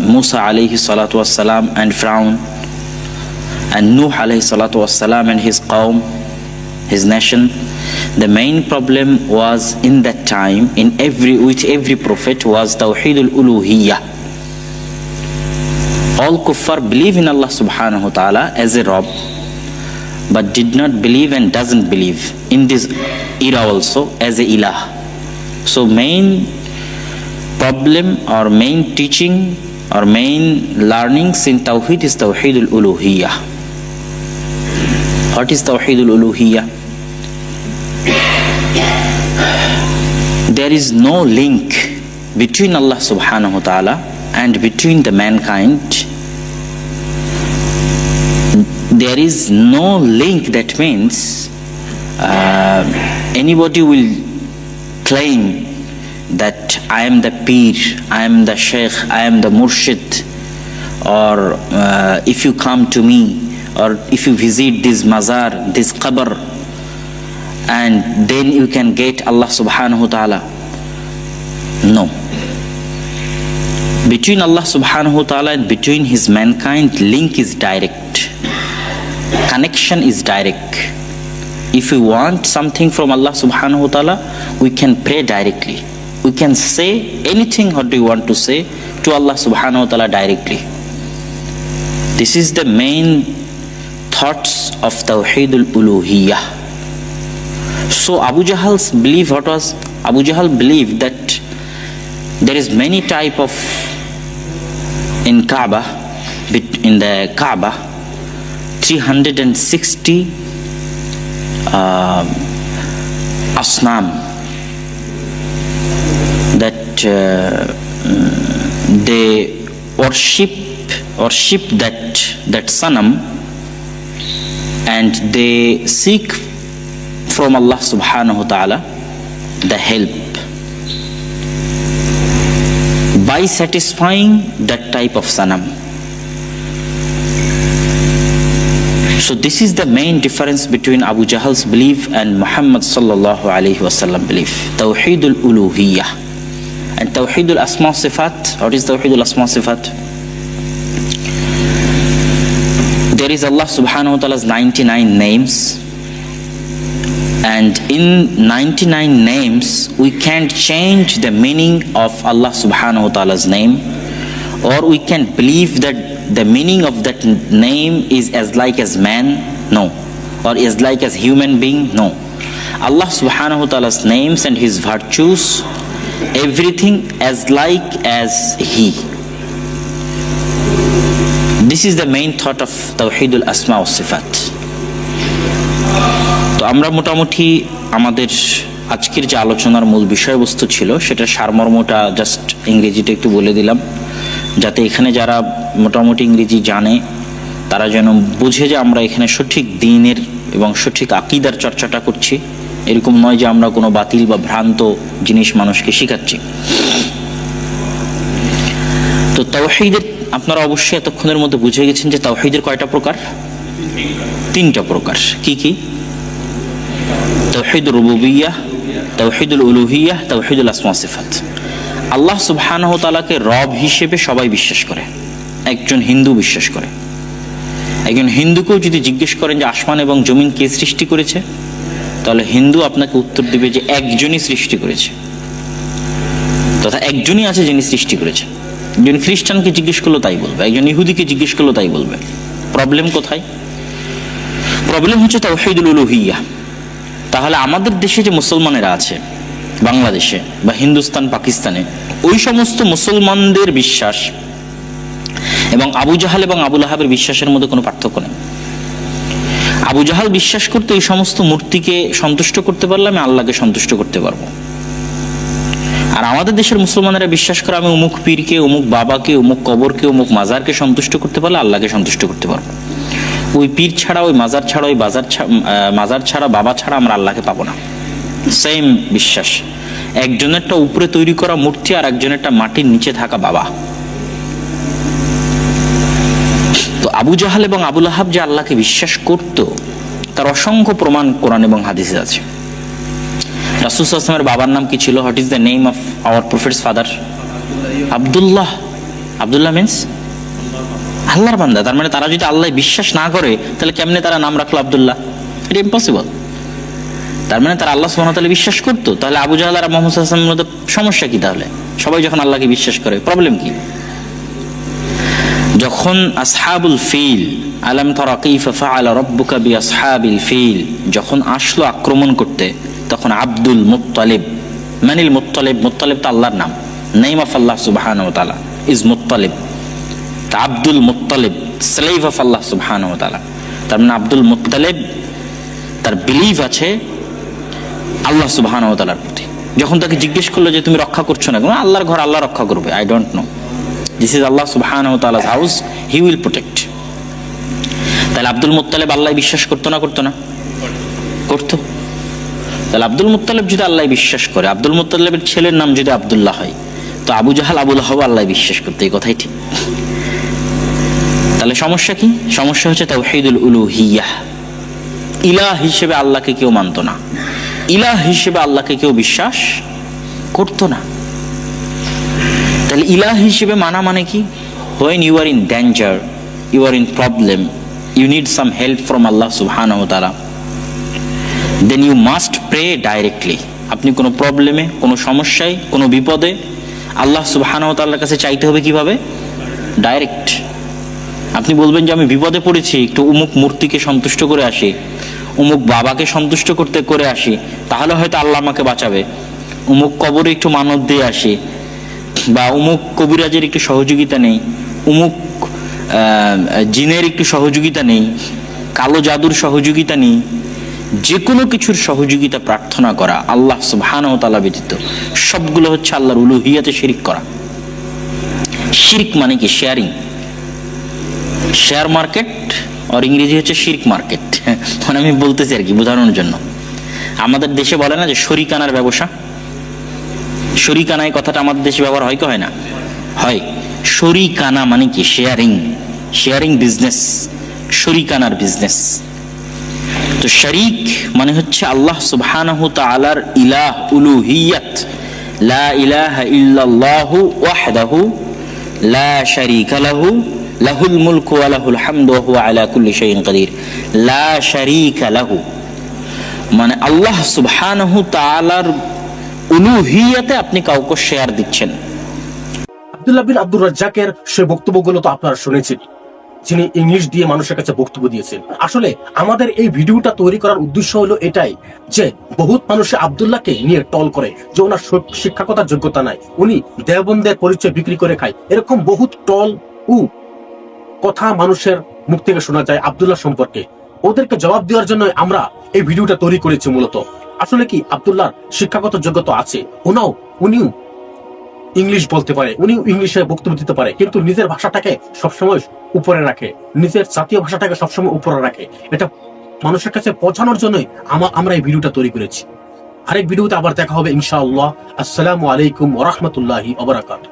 Musa alayhi salatu wassalam and Firaun and Nuh alayhi salatu wassalam and his qawm, his nation. The main problem was in that time, in every with every prophet was Tawheed al-Uluhiyyah. All kuffar believe in Allah subhanahu wa ta'ala as a Rabb, but did not believe and doesn't believe in this era also as a ilah. So main problem or main teaching or main learnings in Tawheed is Tawheed al-Uluhiyyah. What is Tawheed al-Uluhiyyah? There is no link between Allah subhanahu wa ta'ala and between the mankind. There is no link that means uh, anybody will claim that I am the Peer, I am the Sheikh, I am the Murshid, or uh, if you come to me, or if you visit this mazar, this qabr, and then you can get Allah subhanahu wa ta'ala. No. Between Allah subhanahu wa ta'ala and between his mankind, link is direct. Connection is direct. If we want something from Allah subhanahu wa ta'ala, we can pray directly. We can say anything what we want to say to Allah subhanahu wa ta'ala directly. This is the main thoughts of Tawheed al-Uluhiyyah. So Abu Jahal's belief what was Abu Jahal believed that there is many type of in Kaaba in the Kaaba 360 uh, asnam that uh, they worship worship that that sanam and they seek from Allah subhanahu wa ta'ala the help by satisfying that type of sanam. So this is the main difference between Abu Jahal's belief and Muhammad sallallahu alayhi wasallam belief. Tawheed al-uluhiyyah. And Tawheed al-asma sifat. What is Tawheed al-asma sifat? There is Allah subhanahu wa ta'ala's 99 names and in 99 names we can't change the meaning of Allah subhanahu wa ta'ala's name or we can believe that the meaning of that name is as like as man no or is like as human being no Allah subhanahu wa ta'ala's names and his virtues everything as like as he. This is the main thought of Tawheedul Asma wa Sifat. তো আমরা মোটামুটি আমাদের আজকের যে আলোচনার মূল বিষয়বস্তু ছিল সেটা সারমর্মটা জাস্ট ইংরেজিটা একটু বলে দিলাম, যাতে এখানে যারা মোটামুটি ইংরেজি জানে, তারা যেন বুঝে যে আমরা এখানে সঠিক দিনের এবং সঠিক আকিদার চর্চাটা করছি। এরকম নয় যে আমরা কোনো বাতিল বা ভ্রান্ত জিনিস মানুষকে শেখাচ্ছি। তো তাওহিদের আপনারা অবশ্যই এতক্ষণের মধ্যে বুঝে গেছেন যে তাওহিদের কয়টা প্রকার? তিনটা প্রকার। কি কি? তৌহিদ রুবুবিয়া তৌহিদুল উলুহিয়া তৌহিদুল আসমা সিফাত। আল্লাহ সুবহানাহ তালাকে রব হিসেবে সবাই বিশ্বাস করে। একজন হিন্দু বিশ্বাস করে। একজন হিন্দুকেও যদি জিজ্ঞেস করেন যে আসমান এবং জমিন কে সৃষ্টি করেছে? তাহলে হিন্দু আপনাকে উত্তর দিবে যে একজনই সৃষ্টি করেছে। তথা একজনই আছে যিনি সৃষ্টি করেছে একজন খ্রিস্টানকে জিজ্ঞেস করল তাই বলবে, একজন ইহুদিকে জিজ্ঞেস করল তাই বলবে। প্রবলেম কোথায়? প্রবলেম হচ্ছে তাওহিদুল উলুহিয়া। তাহলে আমাদের দেশে যে মুসলমানেরা আছে, বাংলাদেশে বা হিন্দুস্তান, পাকিস্তানে, ওই সমস্ত মুসলমানদের বিশ্বাস এবং আবু জাহাল এবং আবুল আহাবের বিশ্বাসের মধ্যে কোনো পার্থক্য নেই। আবু জাহাল বিশ্বাস করতে, এই সমস্ত মূর্তিকে সন্তুষ্ট করতে পারলে আমি আল্লাহকে সন্তুষ্ট করতে পারব। আর আমাদের দেশের মুসলমানেরা বিশ্বাস করে, আমি অমুক পীরকে, অমুক বাবাকে, অমুক কবরকে, অমুক মাজারকে সন্তুষ্ট করতে পারলে আল্লাহকে সন্তুষ্ট করতে পারব। ওই পীর ছাড়া, ওই মাজার ছাড়া, ওই বাজার মাজার ছাড়া, বাবা ছাড়া আমরা আল্লাহকে পাবো না। সেম বিশ্বাস। একজনেরটা উপরে তৈরি করা মূর্তি আর একজনেরটা মাটির নিচে থাকা বাবা তো আবু জাহাল এবং আবুল আহাব যে আল্লাহকে বিশ্বাস করত, তার অসংখ্য প্রমাণ কোরআন এবং হাদিসে আছে। রাসুল আসলামের বাবার নাম কি ছিল? What is the name of our prophet's father Abdullah. Abdullah means আল্লাহর বান্দা। তার মানে তারা যদি আল্লাহ বিশ্বাস না করে, তাহলে কেমনে তারা নাম রাখল আবদুল্লাহ? এটা ইম্পসিবল তার মানে তারা আল্লাহ সুবহানাহু তাহলে বিশ্বাস করতো, তাহলে আবু জাহাল আর মোহাম্মদ ওয়াসাল্লামের মধ্যে সমস্যা কি তাহলে? সবাই যখন আল্লাহকে বিশ্বাস করে প্রবলেম কি? যখন আসহাবুল ফিল, আলাম তারা কাইফা ফাআলা রাব্বুকা বিআসহাবিল ফিল, যখন আসলো আক্রমণ করতে, তখন আব্দুল মুত্তালিব, মানিল মুত্তালিব মুত্তালিব তো আল্লাহর নাম, নেইম অফ আল্লাহ সুবহানাহু ওয়া তাআলা, ইজ মুত্তালিব। তা আব্দুল মুত্তালিব স্লেভ অফ আল্লাহ সুবহানাহু ওয়া তাআলা। তার মানে আব্দুল মুত্তালিব, তার বিলিভ আছে আল্লাহ সুবহানাহু ওয়া প্রতি। যখন তাকে জিজ্ঞেস করল যে, তুমি রক্ষা করছ না? কেন আল্লাহর ঘর, আল্লাহ রক্ষা করবে। I don't know this is Allah সুবহানাহু ওয়া তাআলার হাউস হি উইল প্রোটেক্ট তাহলে আব্দুল মুত্তালিব আল্লাহ বিশ্বাস করতো না করতো না? করতো। তাহলে আব্দুল মুত্তালিব যদি আল্লাহ বিশ্বাস করে, আব্দুল মুত্তালিবের ছেলের নাম যদি আব্দুল্লাহ হয়, তো আবু জাহাল আবুল হাব আল্লাহ বিশ্বাস করতে, এই কথাই ঠিক। তাহলে সমস্যা কি? সমস্যা হচ্ছে তাওহীদুল উলুহিয়াহ। ইলাহ হিসেবে আল্লাহকে কেউ মানতো না। ইলাহ হিসেবে আল্লাহকে কেউ বিশ্বাস করতো না। তাহলে ইলাহ হিসেবে মানা মানে কি? When you are in danger you are in problem you need some help from Allah তাআলা then you must pray directly আপনি কোনো প্রবলেমে কোনো সমস্যায়, কোনো বিপদে আল্লাহ সুবহানাহু তাআলার কাছে চাইতে হবে কীভাবে? ডাইরেক্ট আপনি বলবেন যে আমি বিপদে পড়েছি, একটু উমুক মূর্তিকে সন্তুষ্ট করে আসি, উমুক বাবাকে সন্তুষ্ট করতে, করে আসি, তাহলে হয়তো আল্লাহ আমাকে বাঁচাবে। উমুক কবরে একটু মানত দিয়ে আসি বা উমুক কবিরাজের একটু সহযোগিতা নেই আহ, জিনের একটু সহযোগিতা নেই কালো জাদুর সহযোগিতা নেই যে কোনো কিছুর সহযোগিতা প্রার্থনা করা আল্লাহ সুবহানাহু ও তালা ব্যতীত। সবগুলো হচ্ছে আল্লাহর উলুহিয়াতে শিরিক করা। শিরিক মানে কি? শেয়ারিং। শেয়ার মার্কেট আর ইংরেজি হচ্ছে শির্ক মার্কেট। মানে আমি বলতেছি আর কি বোঝানোর জন্য। আমাদের দেশে বলে না যে শরিকানার ব্যবসা। শরিকানা এই কথাটা আমাদের দেশে ব্যবহার হয় কি হয় না? হয়। শরিকানা মানে কি? শেয়ারিং শেয়ারিং বিজনেস শরিকানার বিজনেস তো শরিক মানে হচ্ছে আল্লাহ সুবহানাহু তাআলার ইলাহ উলুহিয়াত। লা ইলাহা ইল্লাল্লাহু ওয়াহদাহু লা শারীকা লাহু, লাহুল মুলকু ওয়া লাহুল হামদু ওয়া হুয়া আলা কুল্লি শাইইন কাদির। লা শারীকা লাহু। মানে আল্লাহ সুবহানাহু তাআলার উলুহিয়াতে আপনি কাউকে শেয়ার দিচ্ছেন। আব্দুল্লাহ বিন আব্দুর রাজ্জাকের সে বক্তব্যগুলো তো আপনারা শুনেছেন, যিনি ইংলিশ দিয়ে মানুষের কাছে বক্তব্য দিয়েছেন। আসলে আমাদের এই ভিডিওটা তৈরি করার উদ্দেশ্য হলো এটাই, যে বহুত নিয়ে টল করে, যে ওনার শ- শিক্ষাগতার যোগ্যতা নাই, উনি দেওবন্দের পরিচয় বিক্রি করে খায়। এরকম বহুত টল উ কথা মানুষের মুখ থেকে শোনা যায় আব্দুল্লাহ সম্পর্কে। ওদেরকে জবাব দেওয়ার জন্য আমরা এই ভিডিওটা তৈরি করেছি মূলত। আসলে কি আব্দুল্লাহর শিক্ষাগত যোগ্যতা আছে? ওনাও উনিও ইংলিশ বলতে পারে উনি ইংলিশে বক্তব্য দিতে পারে, কিন্তু নিজের ভাষাটাকে সবসময় উপরে রাখে। নিজের জাতীয় ভাষাটাকে সবসময় উপরে রাখে। এটা মানুষের কাছে পৌঁছানোর জন্যই আমরা এই ভিডিওটা তৈরি করেছি। আরেক ভিডিওতে আবার দেখা হবে ইনশাআল্লাহ। আসসালামু আলাইকুম ওরহমতুল্লাহি ওবরাকাত